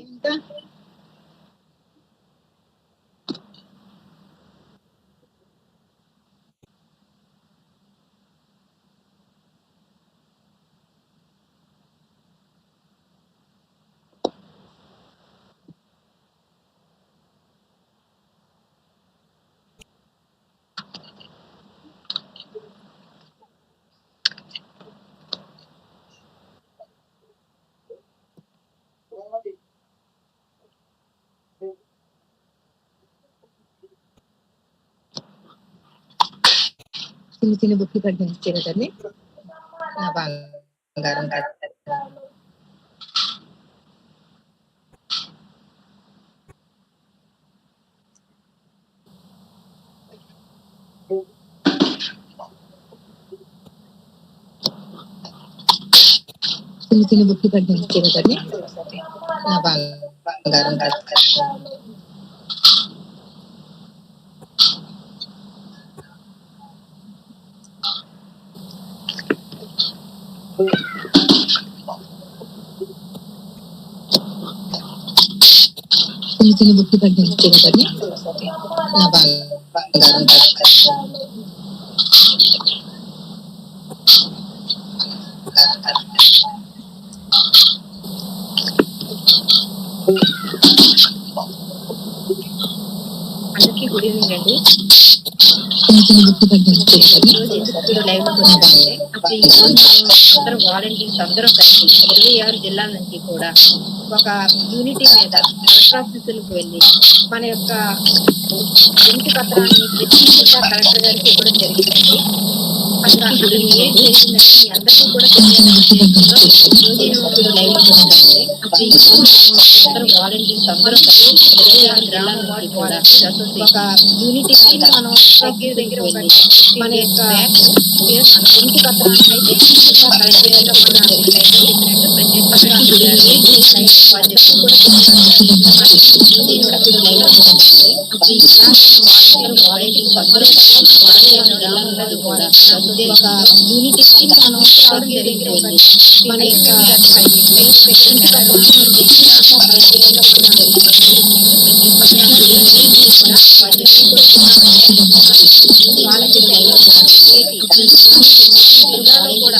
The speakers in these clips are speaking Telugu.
ఇంకా sini-sini bukti pergi ceritanya. Nah, bang, garang kata. sini-sini bukti pergi ceritanya. Nah, bang, garang kata. sini bukti tadi bukti tadi kenapa pak enggak అందరికీ గుడ్ ఈవినింగ్ అండి. చిన్న లైవ్లోకి వచ్చారంటే అప్పుడు ఈ రోజు అందరూ వాలంటీర్స్ అందరూ కలిసి ఇరవై ఆరు జిల్లాల నుంచి కూడా ఒక యూనిటీ మీద కలెక్టర్ ఆఫీసులకు వెళ్ళి మన యొక్క ఇంటి పత్రాన్ని ప్రతి జిల్లా కలెక్టర్ గారికి ఇవ్వడం జరిగిందండి. అసలు అసలు ఏం జరిగిందంటే మీ అందరికీ కూడా తెలియాలనే ఉద్దేశంతో ఈ రోజు మీరు లైవ్లోకి వచ్చారంటే అప్పుడు ఈ రోజు మనం అందరూ వాలంటీర్స్ అందరూ నుంచి కూడా ఒక యూనిటీ మీద మనం దగ్గర దగ్గర వెళ్ళి మన యొక్క ఇంటి అయితే మన లైవ్లో చెప్పినట్టు ప్రతి పత్రం అందరూ చేసినాయి చెప్పి కూడా చెప్పారు మన ఒక యూనిటీ మనం రావడం జరిగింది మన యొక్క కూడా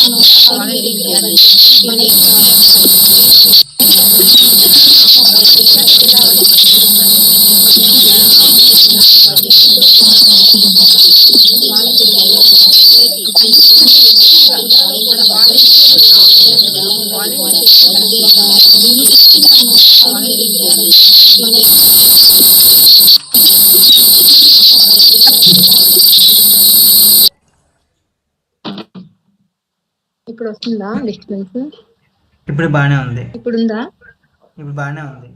మనం రావడం జరిగింది మన యొక్క ఇప్పుడు వస్తుందా డిస్టర్బెన్స్ ఇప్పుడు బాగానే ఉంది. ఇప్పుడు ఉందా ఇప్పుడు బాగానే ఉంది.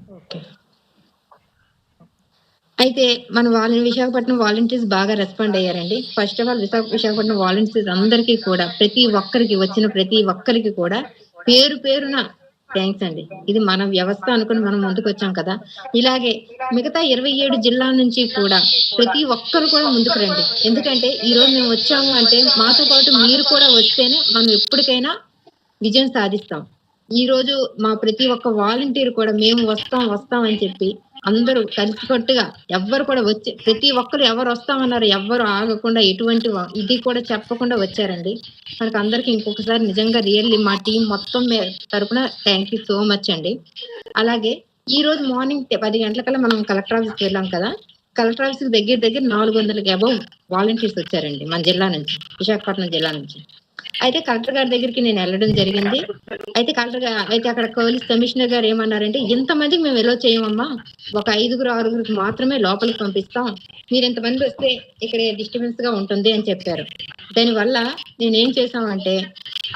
అయితే మన వాళ్ళ విశాఖపట్నం వాలంటీర్స్ బాగా రెస్పాండ్ అయ్యారండి. First of all Visakha Visakhapatnam volunteers అందరికీ కూడా ప్రతి ఒక్కరికి వచ్చిన ప్రతి ఒక్కరికి కూడా పేరు పేరున థ్యాంక్స్ అండి. ఇది మన వ్యవస్థ అనుకుని మనం ముందుకు వచ్చాం కదా. ఇలాగే మిగతా ఇరవై ఏడు జిల్లాల నుంచి కూడా ప్రతి ఒక్కరు కూడా ముందుకు రండి. ఎందుకంటే ఈ రోజు మేము వచ్చాము అంటే మాతో పాటు మీరు కూడా వస్తేనే మనం ఎప్పటికైనా విజయం సాధిస్తాం. ఈ రోజు మా ప్రతి ఒక్క వాలంటీర్ కూడా మేము వస్తాం వస్తాం అని చెప్పి అందరూ కలిసికట్టుగా ఎవ్వరు కూడా వచ్చి ప్రతి ఒక్కరు ఎవరు వస్తామన్నారు ఎవ్వరు ఆగకుండా ఎటువంటి ఇది కూడా చెప్పకుండా వచ్చారండి. మనకు అందరికి ఇంకొకసారి నిజంగా రియల్లీ మా టీం మొత్తం తరపున థ్యాంక్ యూ సో మచ్ అండి. అలాగే ఈ రోజు మార్నింగ్ పది గంటలకల్లా మనం కలెక్టర్ ఆఫీస్కి వెళ్ళాం కదా కలెక్టర్ ఆఫీస్ దగ్గర దగ్గర నాలుగు వందలకి అబౌవ్ వాలంటీర్స్ వచ్చారండి మన జిల్లా నుంచి విశాఖపట్నం జిల్లా నుంచి. అయితే కలెక్టర్ గారి దగ్గరికి నేను వెళ్ళడం జరిగింది. అయితే కలెక్టర్ గారు అయితే అక్కడ పోలీస్ కమిషనర్ గారు ఏమన్నారంటే ఇంతమందికి మేము ఎలా చేయమమ్మా? ఒక ఐదుగురు ఆరుగురికి మాత్రమే లోపలికి పంపిస్తాం. మీరు ఇంతమంది వస్తే ఇక్కడ డిస్టర్బెన్స్గా ఉంటుంది అని చెప్పారు. దానివల్ల నేను ఏం చేసామంటే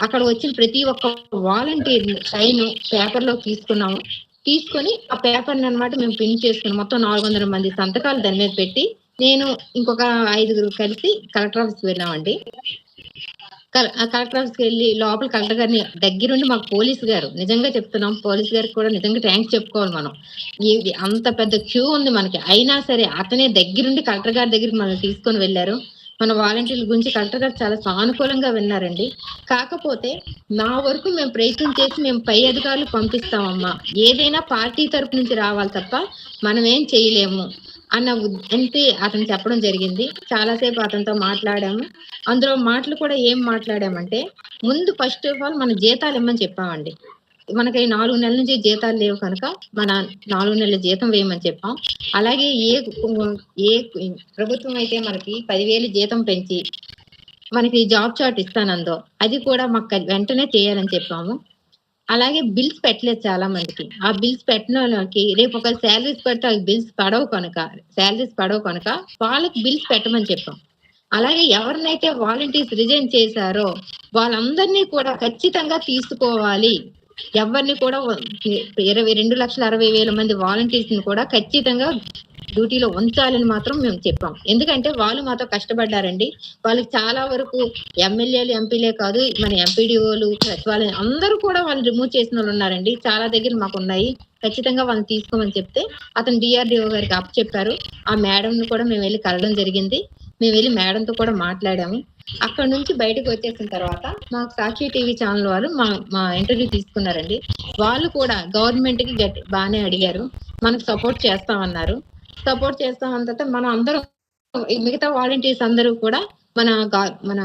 అక్కడ వచ్చిన ప్రతి ఒక్క వాలంటీర్ సైన్ పేపర్లో తీసుకున్నాము. తీసుకొని ఆ పేపర్ అన్నమాట మేము ప్రింట్ చేసుకున్నాం. మొత్తం నాలుగు వందల మంది సంతకాలు దాని మీద పెట్టి నేను ఇంకొక ఐదుగురు కలిసి కలెక్టర్ ఆఫీస్కి వెళ్ళామండి. కలెక్టర్ ఆఫీస్కి వెళ్ళి లోపల కలెక్టర్ గారిని దగ్గరుండి మాకు పోలీస్ గారు నిజంగా చెప్తున్నాం పోలీస్ గారికి కూడా నిజంగా థ్యాంక్స్ చెప్పుకోవాలి మనం. ఇది అంత పెద్ద క్యూ ఉంది మనకి. అయినా సరే అతనే దగ్గరుండి కలెక్టర్ గారి దగ్గరికి మనం తీసుకొని వెళ్ళారు. మన వాలంటీర్ల గురించి కలెక్టర్ గారు చాలా సానుకూలంగా విన్నారండి. కాకపోతే నా వరకు మేము ప్రయత్నం చేసి మేము పై అధికారులు పంపిస్తామమ్మా. ఏదైనా పార్టీ తరపు నుంచి రావాలి తప్ప మనం ఏం చేయలేము. అన్న ఉద్- అతను చెప్పడం జరిగింది. చాలాసేపు అతనితో మాట్లాడాము. అందులో మాటలు కూడా ఏం మాట్లాడామంటే ముందు ఫస్ట్ ఆఫ్ ఆల్ మన జీతాలు ఇమ్మని చెప్పామండి. మనకి నాలుగు నెలల నుంచి జీతాలు లేవు కనుక మన నాలుగు నెలల జీతం వేయమని చెప్పాం. అలాగే ఏ ఏ ప్రభుత్వం అయితే మనకి పదివేలు జీతం పెంచి మనకి జాబ్ చార్ట్ ఇస్తానందో అది కూడా మాకు వెంటనే చేయాలని చెప్పాము. అలాగే బిల్స్ పెట్టలేదు చాలా మందికి. ఆ బిల్స్ పెట్టిన వాళ్ళకి రేపు ఒక శాలరీస్ పెడితే ఆ బిల్స్ పడవు కనుక శాలరీస్ పడవు కనుక వాళ్ళకి బిల్స్ పెట్టమని చెప్పాం. అలాగే ఎవరినైతే వాలంటీర్స్ రిజైన్ చేశారో వాళ్ళందరినీ కూడా ఖచ్చితంగా తీసుకోవాలి. ఎవరిని కూడా ఇరవై రెండు లక్షల అరవై వేల మంది వాలంటీర్స్ని కూడా ఖచ్చితంగా డ్యూటీలో ఉంచాలని మాత్రం మేము చెప్పాం. ఎందుకంటే వాళ్ళు మాతో కష్టపడ్డారండి. వాళ్ళకి చాలా వరకు ఎమ్మెల్యేలు ఎంపీలే కాదు మన ఎంపీడీఓలు సచివాలయం అందరూ కూడా వాళ్ళు రిమూవ్ చేసిన వాళ్ళు ఉన్నారండి. చాలా దగ్గర మాకు ఉన్నాయి. ఖచ్చితంగా వాళ్ళని తీసుకోమని చెప్తే అతను డిఆర్డిఓ గారికి అప్ చెప్పారు ఆ మేడంను కూడా మేము వెళ్ళి కలడం జరిగింది. మేము వెళ్ళి మేడంతో కూడా మాట్లాడాము. అక్కడ నుంచి బయటకు వచ్చేసిన తర్వాత మాకు సాక్షి టీవీ ఛానల్ వాళ్ళు మా మా ఇంటర్వ్యూ తీసుకున్నారండి. వాళ్ళు కూడా గవర్నమెంట్కి గట్ బాగానే అడిగారు. మనకు సపోర్ట్ చేస్తామన్నారు. సపోర్ట్ చేస్తాం అంత మనం అందరం మిగతా వాలంటీర్స్ అందరూ కూడా మన మన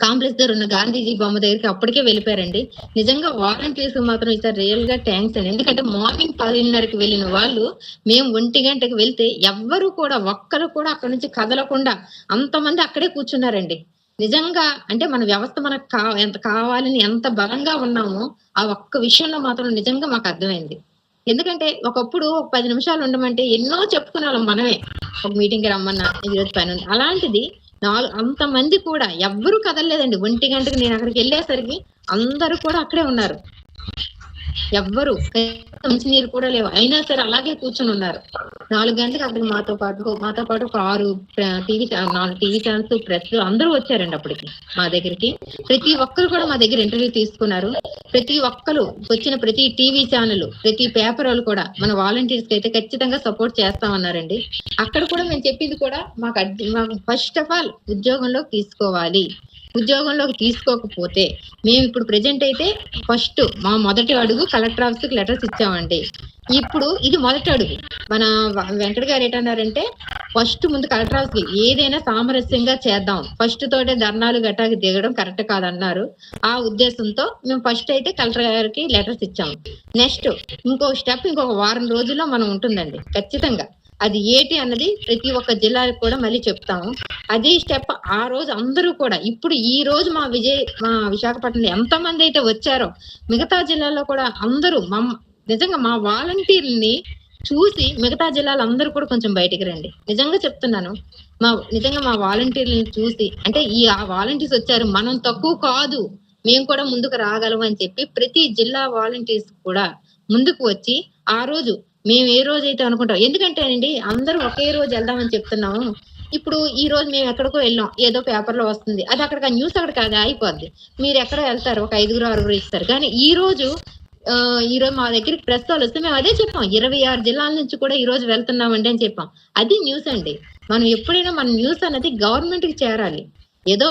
కాంప్లెక్స్ దగ్గర ఉన్న గాంధీజీ బొమ్మ దగ్గరికి అప్పటికే వెళ్ళిపోయారండి. నిజంగా వాలంటీర్స్ మాత్రం ఈసారి రియల్గా థ్యాంక్స్ అండి. ఎందుకంటే మార్నింగ్ పదిన్నరకి వెళ్ళిన వాళ్ళు మేము ఒంటి గంటకి వెళ్తే ఎవ్వరు కూడా ఒక్కరు కూడా అక్కడ నుంచి కదలకుండా అంతమంది అక్కడే కూర్చున్నారండి. నిజంగా అంటే మన వ్యవస్థ మనకు కా ఎంత కావాలని ఎంత బలంగా ఉన్నామో ఆ ఒక్క విషయంలో మాత్రం నిజంగా మాకు అర్థమైంది. ఎందుకంటే ఒకప్పుడు ఒక పది నిమిషాలు ఉండమంటే ఎన్నో చెప్పుకున్నాం మనమే. ఒక మీటింగ్కి రమ్మన్నా ఈరోజు పని ఉంది అలాంటిది నాలుగు అంతమంది కూడా ఎవ్వరూ కదలలేదండి. ఒంటి గంటకి నేను అక్కడికి వెళ్ళేసరికి అందరూ కూడా అక్కడే ఉన్నారు. ఎవ్వరు మంచినీరు కూడా లేవు. అయినా సరే అలాగే కూర్చొని ఉన్నారు. నాలుగు గంటలకు అక్కడికి మాతో పాటు మాతో పాటు ఒక ఆరు టీవీ నాలుగు టీవీ ఛానల్స్ ప్రెస్ అందరూ వచ్చారండి అప్పటికి మా దగ్గరికి. ప్రతి ఒక్కరు కూడా మా దగ్గర ఇంటర్వ్యూ తీసుకున్నారు. ప్రతి ఒక్కరు వచ్చిన ప్రతి టీవీ ఛానల్ ప్రతి పేపర్ వాళ్ళు కూడా మన వాలంటీర్స్కి అయితే ఖచ్చితంగా సపోర్ట్ చేస్తామన్నారండి. అక్కడ కూడా మేము చెప్పింది కూడా మాకు ఫస్ట్ ఆఫ్ ఆల్ ఉద్యోగంలో తీసుకోవాలి. ఉద్యోగంలోకి తీసుకోకపోతే మేము ఇప్పుడు ప్రెజెంట్ అయితే ఫస్ట్ మా మొదటి అడుగు కలెక్టర్ ఆఫీస్కి లెటర్స్ ఇచ్చామండి. ఇప్పుడు ఇది మొదటి అడుగు. మన వెంకట గారు ఏంటన్నారంటే ఫస్ట్ ముందు కలెక్టర్ ఆఫీస్కి ఏదైనా సామరస్యంగా చేద్దాం. ఫస్ట్ తోటే ధర్నాలు గట్టాకి దిగడం కరెక్ట్ కాదన్నారు. ఆ ఉద్దేశంతో మేము ఫస్ట్ అయితే కలెక్టర్ గారికి లెటర్స్ ఇచ్చాము నెక్స్ట్ ఇంకో స్టెప్ ఇంకొక వారం రోజుల్లో మనం ఉంటుందండి. ఖచ్చితంగా. అది ఏటి అన్నది ప్రతి ఒక్క జిల్లాలకు కూడా మళ్ళీ చెప్తాము. అదే స్టెప్ ఆ రోజు అందరూ కూడా ఇప్పుడు ఈ రోజు మా విజయ్ మా విశాఖపట్నంలో ఎంత మంది అయితే వచ్చారో మిగతా జిల్లాల్లో కూడా అందరూ మా నిజంగా మా వాలంటీర్ని చూసి మిగతా జిల్లాలు అందరూ కూడా కొంచెం బయటికి రండి. నిజంగా చెప్తున్నాను మా నిజంగా మా వాలంటీర్లను చూసి అంటే ఈ ఆ వాలంటీర్స్ వచ్చారు మనం తక్కువ కాదు మేము కూడా ముందుకు రాగలం అని చెప్పి ప్రతి జిల్లా వాలంటీర్స్ కూడా ముందుకు వచ్చి ఆ రోజు మేము ఏ రోజు అయితే అనుకుంటాం ఎందుకంటే అండి అందరూ ఒకే రోజు వెళ్దామని చెప్తున్నాము. ఇప్పుడు ఈ రోజు మేము ఎక్కడికో వెళ్ళాం ఏదో పేపర్లో వస్తుంది అది అక్కడ న్యూస్ అక్కడికి అది అయిపోద్ది మీరు ఎక్కడ వెళ్తారు ఒక ఐదుగురు ఆరుగురు ఇస్తారు. కానీ ఈ రోజు ఈ రోజు మా దగ్గరికి ప్రెస్ వాళ్ళు వస్తే మేము అదే చెప్పాం ఇరవై ఆరు జిల్లాల నుంచి కూడా ఈ రోజు వెళ్తున్నామండి అని చెప్పాం. అది న్యూస్ అండి. మనం ఎప్పుడైనా మన న్యూస్ అనేది గవర్నమెంట్కి చేరాలి. ఏదో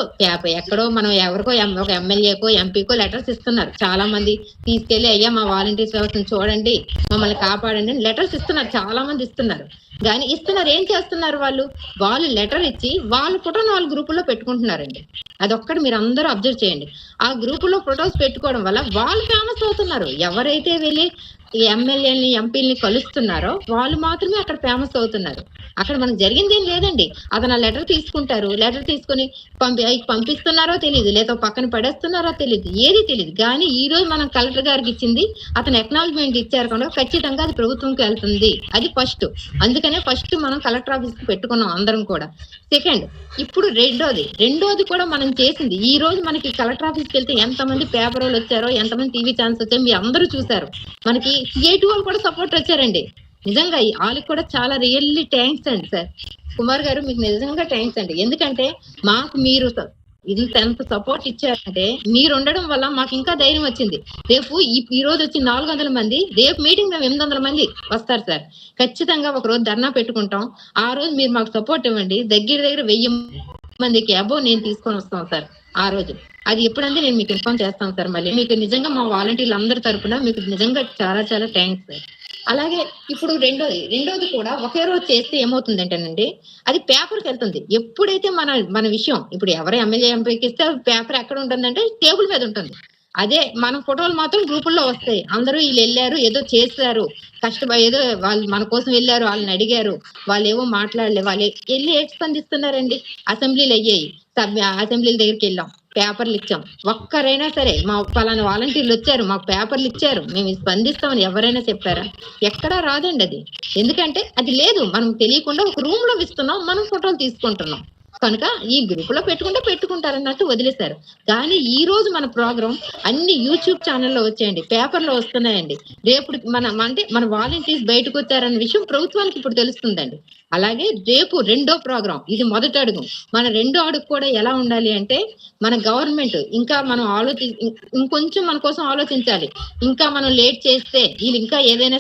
ఎక్కడో మనం ఎవరికో ఎం- ఒక ఎమ్మెల్యేకో ఎంపీకో లెటర్స్ ఇస్తున్నారు. చాలా మంది తీసుకెళ్ళి అయ్యా మా వాలంటీర్స్ వ్యవస్థను చూడండి మమ్మల్ని కాపాడండి లెటర్స్ ఇస్తున్నారు. చాలా మంది ఇస్తున్నారు. కానీ ఇస్తున్నారు ఏం చేస్తున్నారు వాళ్ళు? వాళ్ళు లెటర్ ఇచ్చి వాళ్ళ ఫోటోని వాళ్ళ గ్రూపుల్లో పెట్టుకుంటున్నారండి. అదొక్కటి మీరు అందరూ అబ్జర్వ్ చేయండి. ఆ గ్రూపులో ఫొటోస్ పెట్టుకోవడం వల్ల వాళ్ళు ఫేమస్ అవుతున్నారు. ఎవరైతే వెళ్ళి ఎమ్మెల్యేని ఎంపీలని కలుస్తున్నారో వాళ్ళు మాత్రమే అక్కడ ఫేమస్ అవుతున్నారు. అక్కడ మనకు జరిగింది ఏం లేదండి. అతను ఆ లెటర్ తీసుకుంటారు. లెటర్ తీసుకుని పంపి అయి పంపిస్తున్నారో తెలియదు లేదా పక్కన పడేస్తున్నారో తెలియదు ఏది తెలియదు కానీ ఈ రోజు మనం కలెక్టర్ గారికి ఇచ్చింది అతను ఎక్నాలజ్మెంట్ ఇచ్చారు కనుక ఖచ్చితంగా అది ప్రభుత్వంకి వెళ్తుంది. అది ఫస్ట్. అందుకనే ఫస్ట్ మనం కలెక్టర్ ఆఫీస్కి పెట్టుకున్నాం అందరం కూడా. సెకండ్ ఇప్పుడు రెండోది. రెండోది కూడా మనం చేసింది. ఈ రోజు మనకి కలెక్టర్ ఆఫీస్కి వెళ్తే ఎంతమంది పేపర్ వాళ్ళు వచ్చారో ఎంతమంది టీవీ ఛానల్స్ వచ్చారో మీరు అందరూ చూసారు మనకి సిఐటి వాళ్ళు కూడా సపోర్ట్ వచ్చారండి. నిజంగా ఈ వాళ్ళకి కూడా చాలా రియల్లీ థ్యాంక్స్ అండి సార్. కుమార్ గారు మీకు నిజంగా థ్యాంక్స్ అండి. ఎందుకంటే మాకు మీరు స- ఇంత ఎంత సపోర్ట్ ఇచ్చారంటే మీరు ఉండడం వల్ల మాకు ఇంకా ధైర్యం వచ్చింది. రేపు ఈ రోజు వచ్చి నాలుగు వందల మంది రేపు మీటింగ్ మేము ఎనిమిది వందల మంది వస్తారు సార్. ఖచ్చితంగా ఒక రోజు ధర్నా పెట్టుకుంటాం. ఆ రోజు మీరు మాకు సపోర్ట్ ఇవ్వండి. దగ్గర దగ్గర వెయ్యి మందికి అబో నేను తీసుకొని వస్తాం సార్ ఆ రోజు. అది ఎప్పుడంటే నేను మీకు ఇన్ఫార్మ్ చేస్తాను సార్. మళ్ళీ మీకు నిజంగా మా వాలంటీర్లు అందరి తరఫున మీకు నిజంగా చాలా చాలా థ్యాంక్స్ సార్. అలాగే ఇప్పుడు రెండోది రెండోది కూడా ఒకే రోజు చేస్తే ఏమవుతుందంటేనండి అది పేపర్కి వెళ్తుంది. ఎప్పుడైతే మన మన విషయం ఇప్పుడు ఎవరు ఎమ్మెల్యే ఎంపీకి ఇస్తే పేపర్ ఎక్కడ ఉంటుందంటే టేబుల్ మీద ఉంటుంది. అదే మన ఫోటోలు మాత్రం గ్రూపుల్లో వస్తాయి. అందరూ వీళ్ళు వెళ్ళారు ఏదో చేశారు కష్టపడి ఏదో వాళ్ళు మన కోసం వెళ్ళారు వాళ్ళని అడిగారు వాళ్ళు ఏవో మాట్లాడలే వాళ్ళు వెళ్ళి ఏటి స్పందిస్తున్నారండి? అసెంబ్లీలు అయ్యాయి. సభ్య అసెంబ్లీల దగ్గరికి వెళ్ళాం. పేపర్లు ఇచ్చాం. ఒక్కరైనా సరే మా పలానా వాలంటీర్లు వచ్చారు మాకు పేపర్లు ఇచ్చారు. మేము స్పందిస్తామని ఎవరైనా చెప్పారా? ఎక్కడా రాదండి అది. ఎందుకంటే అది లేదు. మనం తెలియకుండా ఒక రూమ్లో ఇస్తున్నాం మనం ఫోటోలు తీసుకుంటున్నాం. కనుక ఈ గ్రూప్లో పెట్టుకుంటే పెట్టుకుంటారు అన్నట్టు వదిలేశారు. కానీ ఈ రోజు మన ప్రోగ్రామ్ అన్ని యూట్యూబ్ ఛానల్లో వచ్చాయండి. పేపర్లో వస్తున్నాయండి. రేపు మన అంటే మన వాలంటీర్స్ బయటకు వచ్చారన్న విషయం ప్రభుత్వానికి ఇప్పుడు తెలుస్తుందండి. అలాగే రేపు రెండో ప్రోగ్రాం ఇది మొదటి అడుగు. మన రెండో అడుగు కూడా ఎలా ఉండాలి అంటే మన గవర్నమెంట్ ఇంకా మనం ఆలోచి ఇంకొంచెం మన కోసం ఆలోచించాలి. ఇంకా మనం లేట్ చేస్తే వీళ్ళు ఇంకా ఏదైనా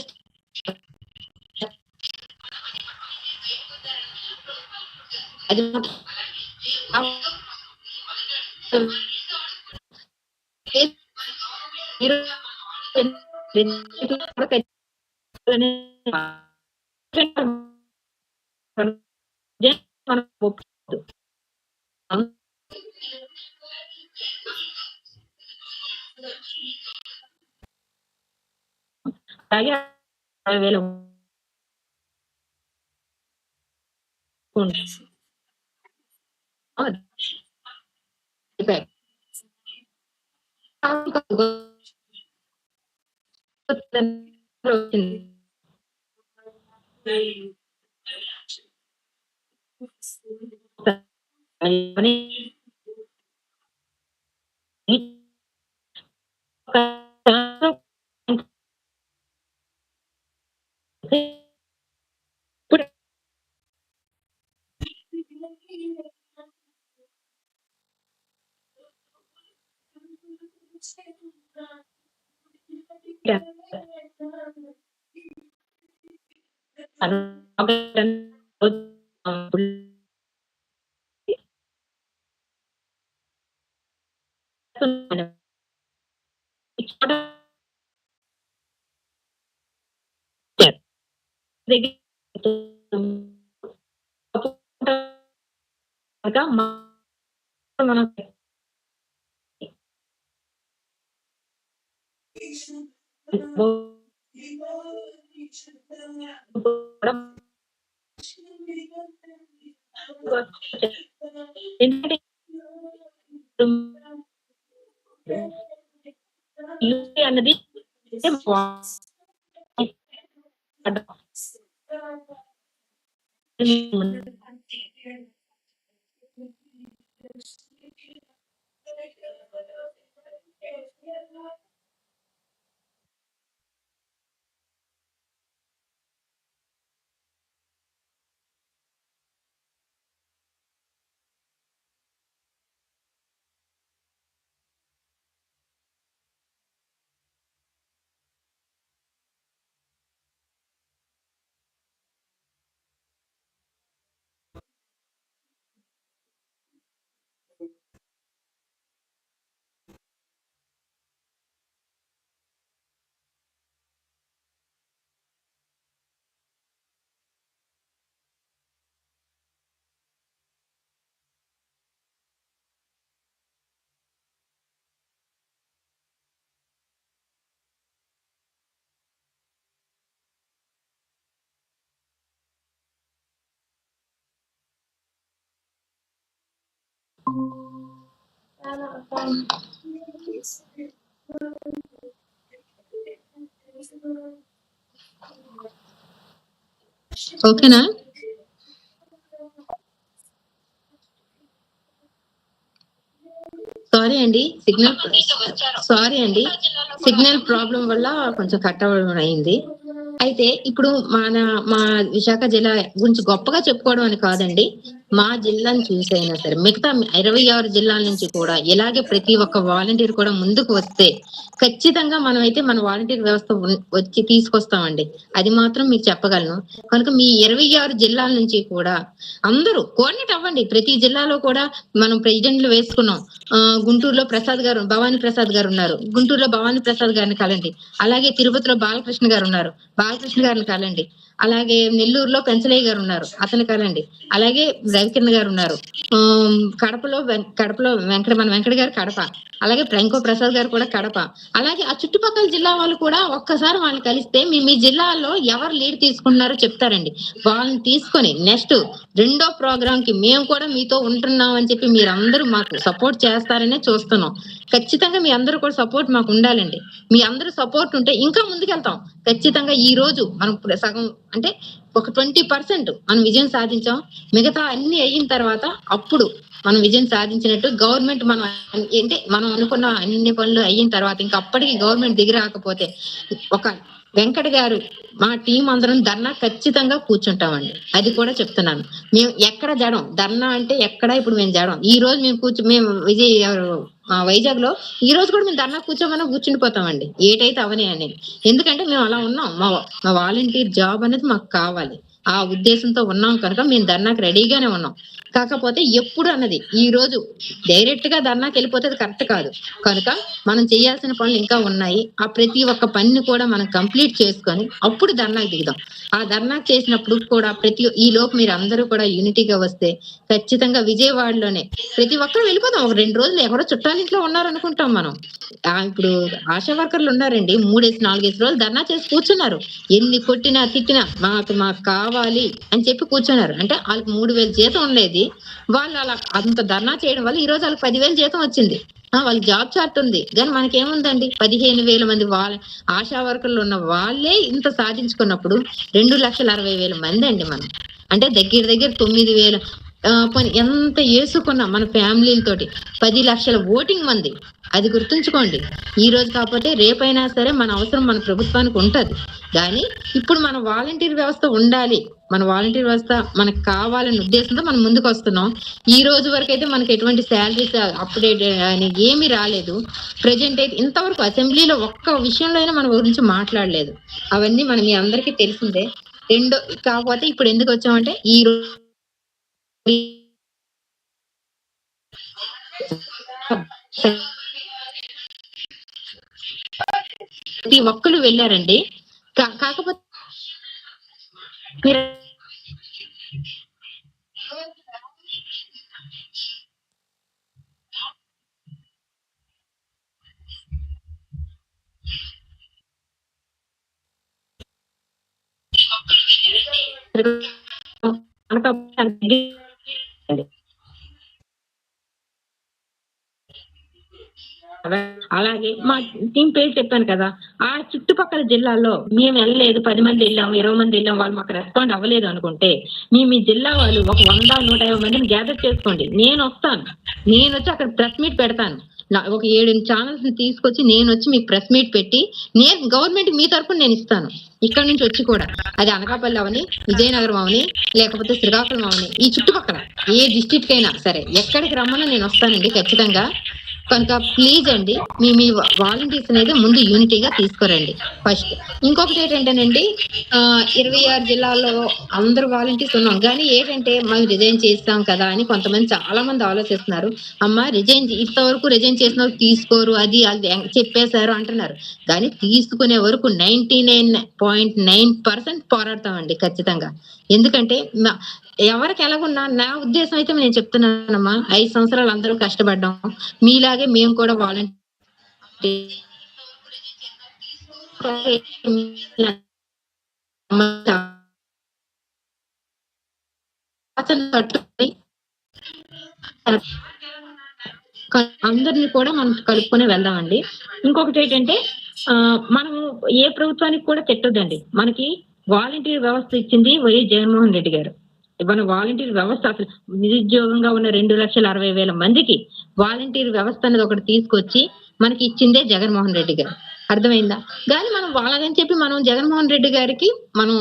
అది మీరు మనం ఒప్పుకోవద్దు. అలాగే అరవై వేలు ఉంది. ఆ, చెప్పారు. వచ్చింది. Udah. mereka మనం ఎందుకంటే యూపీ అన్నది ఓకేనా? సారీ అండి సిగ్నల్ సారీ అండి. సిగ్నల్ ప్రాబ్లం వల్ల కొంచెం కట్ అవ్వడం అయింది. అయితే ఇప్పుడు మన మా విశాఖ జిల్లా గురించి గొప్పగా చెప్పుకోవడం అని కాదండి. మా జిల్లాను చూసైనా సరే మిగతా ఇరవై ఆరు జిల్లాల నుంచి కూడా ఇలాగే ప్రతి ఒక్క వాలంటీర్ కూడా ముందుకు వస్తే ఖచ్చితంగా మనం అయితే మన వాలంటీర్ వ్యవస్థ వచ్చి తీసుకొస్తామండి. అది మాత్రం మీకు చెప్పగలను. కనుక మీ ఇరవై ఆరు జిల్లాల నుంచి కూడా అందరూ కోఆర్డినేట్ అవ్వండి. ప్రతి జిల్లాలో కూడా మనం ప్రెసిడెంట్లు వేసుకున్నాం. గుంటూరులో ప్రసాద్ గారు భవానీ ప్రసాద్ గారు ఉన్నారు. గుంటూరులో భవానీ ప్రసాద్ గారిని కలండి. అలాగే తిరుపతిలో బాలకృష్ణ గారు ఉన్నారు. బాలకృష్ణ గారిని కలండి. అలాగే నెల్లూరులో పెంచలయ్య గారు ఉన్నారు అతని కలండి. అలాగే రవికిరణ్ గారు ఉన్నారు. కడపలో కడపలో వెంకట మన వెంకట గారు కడప. అలాగే ప్రంకో ప్రసాద్ గారు కూడా కడప. అలాగే ఆ చుట్టుపక్కల జిల్లా వాళ్ళు కూడా ఒక్కసారి వాళ్ళని కలిస్తే మీ మీ జిల్లాలో ఎవరు లీడ్ తీసుకుంటున్నారో చెప్తారండి. వాళ్ళని తీసుకొని నెక్స్ట్ రెండో ప్రోగ్రామ్కి మేము కూడా మీతో ఉంటున్నాం అని చెప్పి మీరందరూ మాకు సపోర్ట్ చేస్తారనే చూస్తున్నాం. ఖచ్చితంగా మీ అందరూ కూడా సపోర్ట్ మాకు ఉండాలండి. మీ అందరూ సపోర్ట్ ఉంటే ఇంకా ముందుకెళ్తాం. ఖచ్చితంగా ఈ రోజు మనం సగం అంటే ఒక ట్వంటీ పర్సెంట్ మనం విజయం సాధించాం. మిగతా అన్ని అయిన తర్వాత అప్పుడు మనం విజయం సాధించినట్టు గవర్నమెంట్ మనం ఏంటి మనం అనుకున్న అన్ని పనులు అయిన తర్వాత ఇంకా అప్పటికి గవర్నమెంట్ దిగి రాకపోతే ఒక వెంకట గారు మా టీం అందరం ధర్నా ఖచ్చితంగా కూర్చుంటామండి. అది కూడా చెప్తున్నాను. మేము ఎక్కడ జడం? ధర్నా అంటే ఎక్కడ? ఇప్పుడు మేము జడం. ఈ రోజు మేము కూర్చు మేము విజయ్ వైజాగ్లో ఈ రోజు కూడా మేము ధర్నా కూర్చోమని కూర్చుండిపోతామండి ఏటైతే అవని అనేది. ఎందుకంటే మేము అలా ఉన్నాం. మా మా వాలంటీర్ జాబ్ అనేది మాకు కావాలి. ఆ ఉద్దేశంతో ఉన్నాం కనుక మేము ధర్నాకి రెడీగానే ఉన్నాం. కాకపోతే ఎప్పుడు అన్నది ఈ రోజు డైరెక్ట్గా ధర్నాకి వెళ్ళిపోతే కరెక్ట్ కాదు. కనుక మనం చేయాల్సిన పనులు ఇంకా ఉన్నాయి. ఆ ప్రతి ఒక్క పనిని కూడా మనం కంప్లీట్ చేసుకొని అప్పుడు ధర్నాకి దిగుదాం. ఆ ధర్నాకి చేసినప్పుడు కూడా ప్రతి ఈ లోపు మీరు అందరూ కూడా యూనిటీగా వస్తే ఖచ్చితంగా విజయవాడలోనే ప్రతి ఒక్కరు వెళ్ళిపోతాం. ఒక రెండు రోజులు ఎవరో చుట్టాలింట్లో ఉన్నారనుకుంటాం మనం. ఇప్పుడు ఆశా వర్కర్లు ఉన్నారండి. మూడేసి నాలుగేసి రోజులు ధర్నా చేసి కూర్చున్నారు. ఎన్ని కొట్టినా తిట్టినా మాకు మాకు కావాలి అని చెప్పి కూర్చున్నారు. అంటే వాళ్ళకి మూడు వేలు జీతం ఉండేది. వాళ్ళు అలా అంత ధర్నా చేయడం వల్ల ఈ రోజు వాళ్ళకి పదివేలు జీతం వచ్చింది. ఆ వాళ్ళకి జాబ్ చార్ట్ ఉంది. కానీ మనకేముందండి? పదిహేను వేల మంది వాళ్ళ ఆశా వర్కర్లు ఉన్న వాళ్ళే ఇంత సాధించుకున్నప్పుడు రెండు లక్షల అరవై వేల మంది అండి మనం. అంటే దగ్గర దగ్గర తొమ్మిది వేల ఎంత వేసుకున్నా మన ఫ్యామిలీలతోటి పది లక్షల ఓటింగ్ మంది అది గుర్తుంచుకోండి. ఈ రోజు కాకపోతే రేపైనా సరే మన అవసరం మన ప్రభుత్వానికి ఉంటుంది. కానీ ఇప్పుడు మన వాలంటీర్ వ్యవస్థ ఉండాలి. మన వాలంటీర్ వ్యవస్థ మనకు కావాలనే ఉద్దేశంతో మనం ముందుకు వస్తున్నాం ఈ రోజు వరకు అయితే మనకి ఎటువంటి శాలరీస్ అప్డేట్ అని ఏమీ రాలేదు. ప్రజెంట్ అయితే ఇంతవరకు అసెంబ్లీలో ఒక్క విషయంలో అయినా మన గురించి మాట్లాడలేదు. అవన్నీ మన మీ అందరికీ తెలిసిందే. రెండో కాకపోతే ఇప్పుడు ఎందుకు వచ్చామంటే ఈ రోజు ప్రతి ఒక్కరు వెళ్ళారండి. కా- కాకపోతే మీరు అలాగే మా టీం పేరు చెప్పాను కదా ఆ చుట్టుపక్కల జిల్లాల్లో మేము వెళ్ళలేదు పది మంది వెళ్ళాము ఇరవై మంది వెళ్ళాం వాళ్ళు మాకు రెస్పాండ్ అవ్వలేదు అనుకుంటే మీ మీ జిల్లా వాళ్ళు ఒక వంద నూట యాభై మందిని గ్యాదర్ చేసుకోండి. నేను వస్తాను. నేను వచ్చి అక్కడ ప్రెస్ మీట్ పెడతాను. ఒక ఏడు ఛానల్స్ తీసుకొచ్చి నేను వచ్చి మీకు ప్రెస్ మీట్ పెట్టి నేను గవర్నమెంట్ మీ తరఫున నేను ఇస్తాను. ఇక్కడ నుంచి వచ్చి కూడా. అది అనకాపల్లి అవని విజయనగరం అవని లేకపోతే శ్రీకాకుళం అవని ఈ చుట్టుపక్కల. ఏ డిస్టిక్ అయినా సరే ఎక్కడికి రమ్మన్నా నేను వస్తానండి ఖచ్చితంగా. కనుక ప్లీజ్ అండి మీ మీ వాలంటీర్స్ అనేది ముందు యూనిటీగా తీసుకురండి. ఫస్ట్ ఇంకొకటి ఏంటంటేనండి ఇరవై ఆరు జిల్లాల్లో అందరు వాలంటీర్స్ ఉన్నాం. కానీ ఏంటంటే మనం రిజైన్ చేస్తాం కదా అని కొంతమంది చాలా మంది ఆలోచిస్తున్నారు. అమ్మ రిజైన్ ఇంతవరకు రిజైన్ చేసిన తీసుకోరు అది అది చెప్పేశారు అంటున్నారు. కానీ తీసుకునే వరకు ninety nine point nine percent పోరాడతామండి ఖచ్చితంగా. ఎందుకంటే మా- ఎవరికి ఎలాగున్నా నా ఉద్దేశం అయితే నేను చెప్తున్నానమ్మా ఐదు సంవత్సరాలు అందరూ కష్టపడ్డాం. మీలాగే మేము కూడా వాలంటీర్ అందరిని కూడా మనం కలుపుకొని వెళ్దామండి. ఇంకొకటి ఏంటంటే ఆ, మనం ఏ ప్రభుత్వానికి కూడా తిట్టొద్దండి. మనకి వాలంటీర్ వ్యవస్థ ఇచ్చింది వైఎస్ జగన్మోహన్ రెడ్డి గారు. మన వాలంటీర్ వ్యవస్థ అసలు నిరుద్యోగంగా ఉన్న రెండు లక్షల అరవై వేల మందికి వాలంటీర్ వ్యవస్థ అనేది ఒకటి తీసుకొచ్చి మనకి ఇచ్చిందే జగన్మోహన్ రెడ్డి గారు. అర్థమైందా? కానీ మనం వాళ్ళని చెప్పి మనం జగన్మోహన్ రెడ్డి గారికి మనం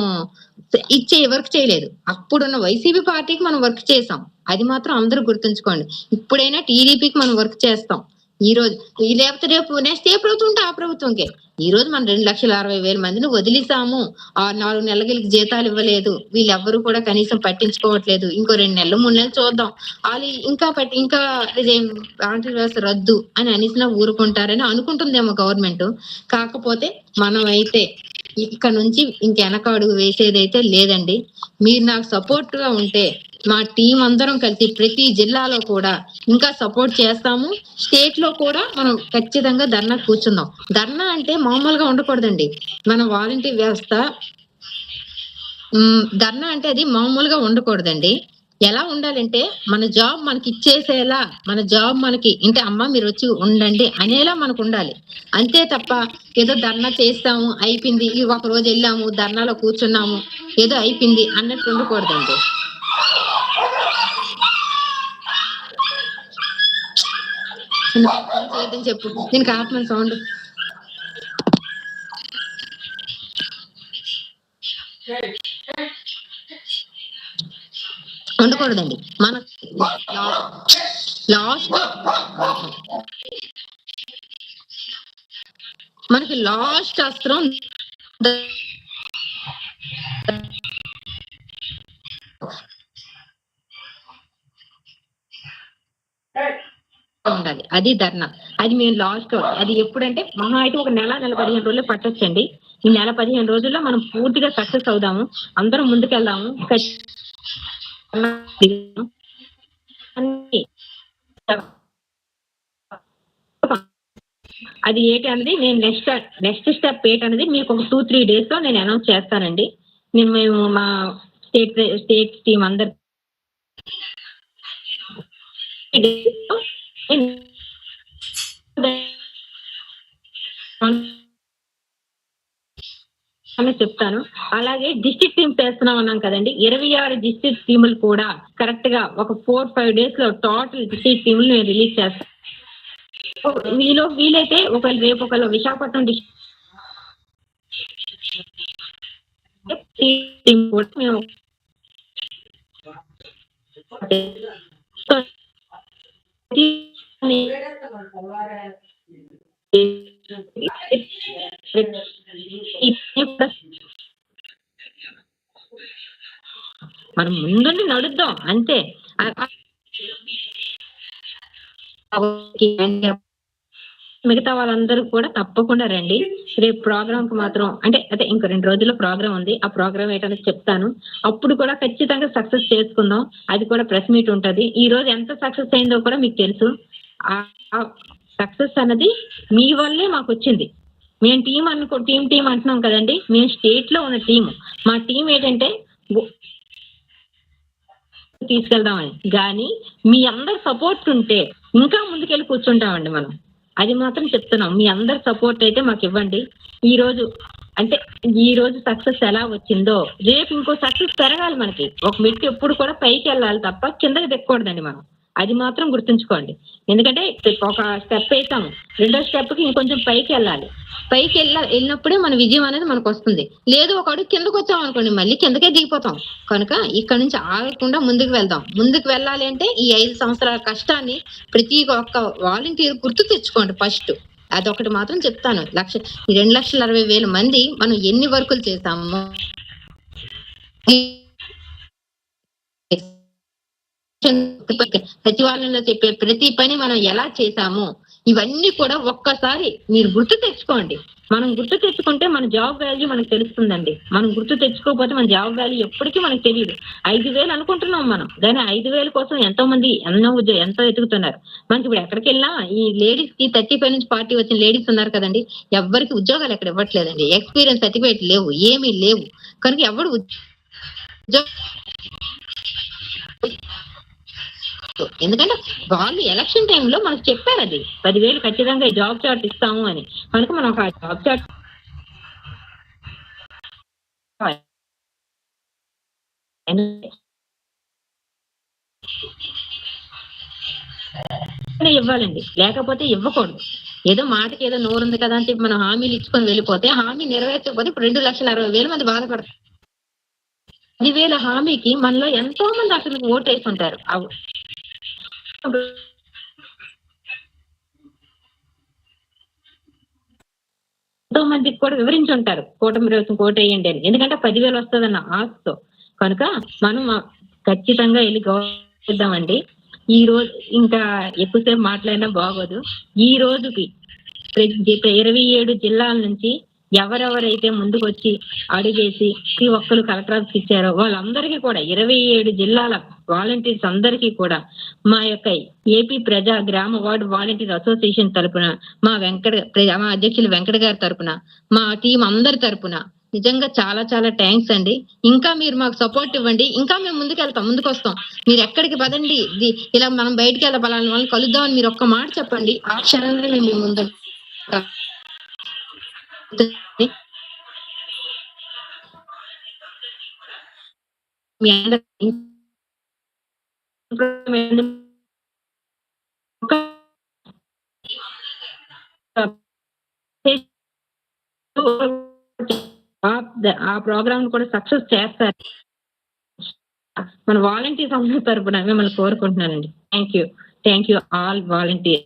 ఇచ్చే వర్క్ చేయలేదు. అప్పుడున్న వైసీపీ పార్టీకి మనం వర్క్ చేసాం అది మాత్రం అందరూ గుర్తుంచుకోండి. ఇప్పుడైనా టీడీపీకి మనం వర్క్ చేస్తాం. ఈ రోజు ఈ లేకపోతే రేపు నెక్స్ట్ ఏ ప్రభుత్వం ఉంటే ఆ ప్రభుత్వంకే. ఈ రోజు మనం రెండు లక్షల అరవై వేల మందిని వదిలిసాము. ఆ నాలుగు నెలలకి జీతాలు ఇవ్వలేదు. వీళ్ళెవ్వరూ కూడా కనీసం పట్టించుకోవట్లేదు. ఇంకో రెండు నెలలు మూడు నెలలు చూద్దాం. వాళ్ళు ఇంకా పట్టి ఇంకా ఇదేం వ్యవస్థ రద్దు అని అనిసిన ఊరుకుంటారని అనుకుంటుందేమో గవర్నమెంట్. కాకపోతే మనం అయితే ఇక్కడ నుంచి ఇంకెనక అడుగు వేసేదైతే లేదండి. మీరు నాకు సపోర్ట్గా ఉంటే మా టీం అందరం కలిసి ప్రతి జిల్లాలో కూడా ఇంకా సపోర్ట్ చేస్తాము. స్టేట్లో కూడా మనం ఖచ్చితంగా ధర్నా కూర్చుందాం. ధర్నా అంటే మామూలుగా ఉండకూడదండి. మన వాలంటీర్ వ్యవస్థ ధర్నా అంటే అది మామూలుగా ఉండకూడదండి. ఎలా ఉండాలంటే మన జాబ్ మనకి ఇచ్చేసేలా మన జాబ్ మనకి అంటే అమ్మ మీరు వచ్చి ఉండండి అనేలా మనకు ఉండాలి. అంతే తప్ప ఏదో ధర్నా చేస్తాము అయిపోయింది ఈ ఒక రోజు వెళ్ళాము ధర్నాలో కూర్చున్నాము ఏదో అయిపోయింది అన్నట్టు ఉండకూడదండి. చెప్పు. నేను ఆత్మ సౌండ్. ఉండకూడదండి. మన లాస్ట్ మనకి లాస్ట్ అస్త్రం ఉండాలి. అది ధర్నా. అది మేము లాస్ట్ అది ఎప్పుడంటే మహా అయితే ఒక నెల నెల పదిహేను రోజులు పట్టొచ్చండి. ఈ నెల పదిహేను రోజుల్లో మనం పూర్తిగా సక్సెస్ అవుదాము. అందరం ముందుకెళ్దాము. అది ఏంటి అనేది నేను నెక్స్ట్ నెక్స్ట్ స్టెప్ ఏంటి అనేది మీకు ఒక టూ త్రీ డేస్లో నేను అనౌన్స్ చేస్తానండి. నేను మేము మా స్టేట్ స్టేట్ టీం అందరు చెప్తాను. అలాగే డిస్ట్రిక్ట్ టీమ్ చేస్తున్నాం అన్నాం కదండి. ఇరవై ఆరు డిస్ట్రిక్ట్ టీములు కూడా కరెక్ట్గా ఒక ఫోర్ ఫైవ్ డేస్లో టోటల్ డిస్ట్రిక్ట్ టీములు నేను రిలీజ్ చేస్తాను మీలో వీలైతే ఒకవేళ రేపు ఒకవేళ విశాఖపట్నం డిస్ట్రిక్ట్ కూడా మేము మనం ముందుండి నడుద్దాం అంతే. మిగతా వాళ్ళందరూ కూడా తప్పకుండా రండి. రేపు ప్రోగ్రామ్కి మాత్రం అంటే అదే ఇంకో రెండు రోజుల్లో ప్రోగ్రామ్ ఉంది. ఆ ప్రోగ్రామ్ ఏంటనేది చెప్తాను. అప్పుడు కూడా ఖచ్చితంగా సక్సెస్ చేసుకుందాం. అది కూడా ప్రెస్ మీట్ ఉంటది. ఈ రోజు ఎంత సక్సెస్ అయిందో కూడా మీకు తెలుసు. సక్సెస్ అన్నది మీ వల్లే మాకు వచ్చింది మేము టీం అనుకో టీం టీం అంటున్నాం కదండి. మేము స్టేట్లో ఉన్న టీం మా టీం ఏంటంటే తీసుకెళ్దామని. కానీ మీ అందరి సపోర్ట్ ఉంటే ఇంకా ముందుకెళ్ళి కూర్చుంటామండి మనం. అది మాత్రం చెప్తున్నాం. మీ అందరి సపోర్ట్ అయితే మాకు ఇవ్వండి. ఈ రోజు అంటే ఈ రోజు సక్సెస్ ఎలా వచ్చిందో రేపు ఇంకో సక్సెస్ పెరగాలి మనకి. ఒక మెట్టు ఎప్పుడు కూడా పైకి వెళ్ళాలి తప్ప కిందకి దిక్కకూడదండి మనం. అది మాత్రం గుర్తుంచుకోండి. ఎందుకంటే ఒక స్టెప్ వేసాము. రెండో స్టెప్కి ఇంకొంచెం పైకి వెళ్ళాలి. పైకి వెళ్ళ వెళ్ళినప్పుడే మన విజయం అనేది మనకు వస్తుంది. లేదు ఒక అడుగు కిందకు వచ్చాం అనుకోండి మళ్ళీ కిందకే దిగిపోతాం. కనుక ఇక్కడ నుంచి ఆగకుండా ముందుకు వెళ్దాం. ముందుకు వెళ్ళాలి అంటే ఈ ఐదు సంవత్సరాల కష్టాన్ని ప్రతి ఒక్క వాలంటీర్ గుర్తు తెచ్చుకోండి ఫస్ట్ అదొకటి మాత్రం చెప్తాను. లక్ష ఈ రెండు లక్షల అరవై వేల మంది మనం ఎన్ని వర్కులు చేసాము? సచివాలయంలో చెప్పే ప్రతి పని మనం ఎలా చేశాము ఇవన్నీ కూడా ఒక్కసారి మీరు గుర్తు తెచ్చుకోండి. మనం గుర్తు తెచ్చుకుంటే మన జాబ్ వాల్యూ మనకు తెలుస్తుందండి. మనం గుర్తు తెచ్చుకోకపోతే మన జాబ్ వాల్యూ ఎప్పటికీ మనకు తెలియదు. ఐదు వేలు అనుకుంటున్నాం మనం. కానీ ఐదు వేల కోసం ఎంతో మంది ఎన్నో ఎంతో ఎదుగుతున్నారు మనకి ఇప్పుడు ఎక్కడికి వెళ్ళినా ఈ లేడీస్కి థర్టీ ఫైవ్ నుంచి పార్టీ వచ్చిన లేడీస్ ఉన్నారు కదండి. ఎవ్వరికి ఉద్యోగాలు ఎక్కడ ఇవ్వట్లేదండి. ఎక్స్పీరియన్స్ సర్టిఫికేట్ లేవు. ఏమీ లేవు. కనుక ఎవడు ఉద్యోగం ఎందుకంటే వాళ్ళు ఎలక్షన్ టైంలో మనకు చెప్పారు అది. పదివేలు ఖచ్చితంగా జాబ్ చార్ట్ ఇస్తాము అని. కనుక మనం ఒక జాబ్ చార్ట్ ఇవ్వాలండి. లేకపోతే ఇవ్వకూడదు. ఏదో మాటకి ఏదో నోరు ఉంది కదా అని చెప్పి మనం హామీలు ఇచ్చుకొని వెళ్ళిపోతే హామీ నెరవేర్చకపోతే ఇప్పుడు రెండు లక్షల అరవై వేల మంది బాధపడతారు. పదివేల హామీకి మనలో ఎంతో మంది అసలు ఓటేసి ఉంటారు ఆ ఎంతో మందికి కూడా వివరించి ఉంటారు కూటమి రోజు కోటేయండి అని. ఎందుకంటే పదివేలు వస్తుందన్న ఆశతో. కనుక మనం ఖచ్చితంగా వెళ్ళి గౌరవిద్దామండి. ఈ రోజు ఇంకా ఎక్కువసేపు మాట్లాడినా బాగోదు. ఈ రోజుకి ప్రతి ఇరవై ఏడు జిల్లాల నుంచి ఎవరెవరైతే ముందుకు వచ్చి అడిగేసి ప్రతి ఒక్కరు కలెక్టర్ ఇచ్చారో వాళ్ళందరికీ కూడా ఇరవై ఏడు జిల్లాల వాలంటీర్స్ అందరికీ కూడా మా యొక్క ఏపీ ప్రజా గ్రామ వార్డు వాలంటీర్ అసోసియేషన్ తరపున మా వెంకట మా అధ్యక్షులు వెంకట గారి తరపున మా టీం అందరి తరపున నిజంగా చాలా చాలా థ్యాంక్స్ అండి. ఇంకా మీరు మాకు సపోర్ట్ ఇవ్వండి. ఇంకా మేము ముందుకు వెళ్తాం ముందుకు వస్తాం మీరు ఎక్కడికి పదండి. ఇలా మనం బయటికి వెళ్ళ బలాలని వాళ్ళని కలుద్దామని మీరు ఒక్క మాట చెప్పండి. ఆ క్షణంలో మేము ముందు మీ అందరి ఆ ప్రోగ్రామ్ కూడా సక్సెస్ చేస్తారు. మన వాలంటీర్స్ అందరి తరపున మిమ్మల్ని కోరుకుంటున్నానండి. Thank you. Thank you all volunteer